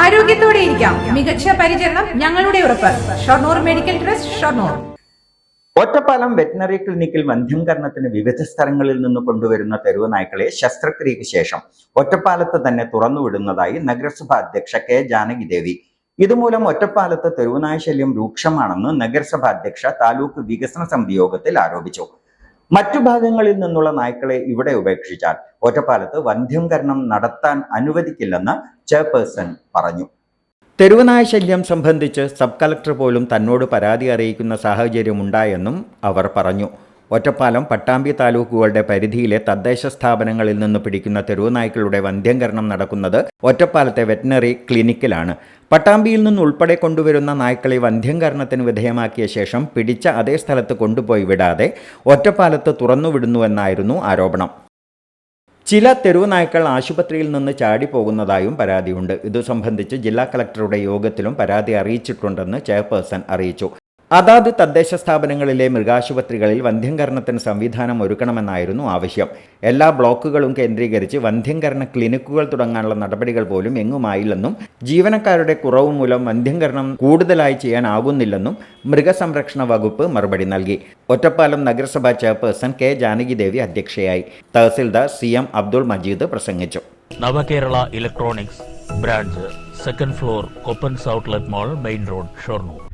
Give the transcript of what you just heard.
ആരോഗ്യത്തോടെ ഇരിക്കാം. മികച്ച പരിചരണം ഞങ്ങളുടെ ഉറപ്പ്. Shoranur medical trust Shoranur. Ottapalam veterinary ക്ലിനിക്കിൽ വന്ധ്യംകരണത്തിന് വിവിധ സ്ഥലങ്ങളിൽ നിന്ന് കൊണ്ടുവരുന്ന തെരുവ് നായ്ക്കളെ ശസ്ത്രക്രിയയ്ക്ക് ശേഷം ഒറ്റപ്പാലത്ത് തന്നെ തുറന്നുവിടുന്നതായി നഗരസഭാ അധ്യക്ഷ കെ ജാനകി ദേവി. ഇതുമൂലം ഒറ്റപ്പാലത്ത് തെരുവുനായ ശല്യം രൂക്ഷമാണെന്ന് നഗരസഭാ അധ്യക്ഷ താലൂക്ക് വികസന സമിതി യോഗത്തിൽ ആരോപിച്ചു. മറ്റു ഭാഗങ്ങളിൽ നിന്നുള്ള നായ്ക്കളെ ഇവിടെ ഉപേക്ഷിച്ചാൽ ഒറ്റപ്പാലത്ത് വന്ധ്യംകരണം നടത്താൻ അനുവദിക്കില്ലെന്ന് ചെയർപേഴ്സൺ പറഞ്ഞു. തെരുവനായ ശല്യം സംബന്ധിച്ച് സബ് കളക്ടർ പോലും തന്നോട് പരാതി അറിയിക്കുന്ന സാഹചര്യമുണ്ടായെന്നും അവർ പറഞ്ഞു. ഒറ്റപ്പാലം പട്ടാമ്പി താലൂക്കുകളുടെ പരിധിയിലെ തദ്ദേശ സ്ഥാപനങ്ങളിൽ നിന്ന് പിടിക്കുന്ന തെരുവുനായ്ക്കളുടെ വന്ധ്യംകരണം നടക്കുന്നത് ഒറ്റപ്പാലത്തെ വെറ്റിനറി ക്ലിനിക്കിലാണ്. പട്ടാമ്പിയിൽ നിന്ന് ഉൾപ്പെടെ കൊണ്ടുവരുന്ന നായ്ക്കളെ വന്ധ്യംകരണത്തിന് വിധേയമാക്കിയ ശേഷം പിടിച്ച അതേ സ്ഥലത്ത് കൊണ്ടുപോയി വിടാതെ ഒറ്റപ്പാലത്ത് തുറന്നുവിടുന്നുവെന്നായിരുന്നു ആരോപണം. ചില തെരുവ് നായ്ക്കൾ ആശുപത്രിയിൽ നിന്ന് ചാടി പോകുന്നതായും പരാതിയുണ്ട്. ഇതു സംബന്ധിച്ച് ജില്ലാ കളക്ടറുടെ യോഗത്തിലും പരാതി അറിയിച്ചിട്ടുണ്ടെന്ന് ചെയർപേഴ്സൺ അറിയിച്ചു. അതാത് തദ്ദേശ സ്ഥാപനങ്ങളിലെ മൃഗാശുപത്രികളിൽ വന്ധ്യംകരണത്തിന് സംവിധാനം ഒരുക്കണമെന്നായിരുന്നു ആവശ്യം. എല്ലാ ബ്ലോക്കുകളും കേന്ദ്രീകരിച്ച് വന്ധ്യംകരണ ക്ലിനിക്കുകൾ തുടങ്ങാനുള്ള നടപടികൾ പോലും എങ്ങുമായില്ലെന്നും ജീവനക്കാരുടെ കുറവ് മൂലം വന്ധ്യംകരണം കൂടുതലായി ചെയ്യാനാകുന്നില്ലെന്നും മൃഗസംരക്ഷണ വകുപ്പ് മറുപടി നൽകി. ഒറ്റപ്പാലം നഗരസഭാ ചെയർപേഴ്സൺ കെ. ജാനകിദേവി അധ്യക്ഷയായി. തഹസിൽദാർ സി. എം. അബ്ദുൾ മജീദ് പ്രസംഗിച്ചു. Navakerala electronics branch second floor Koppans outlet mall main road Shoranur.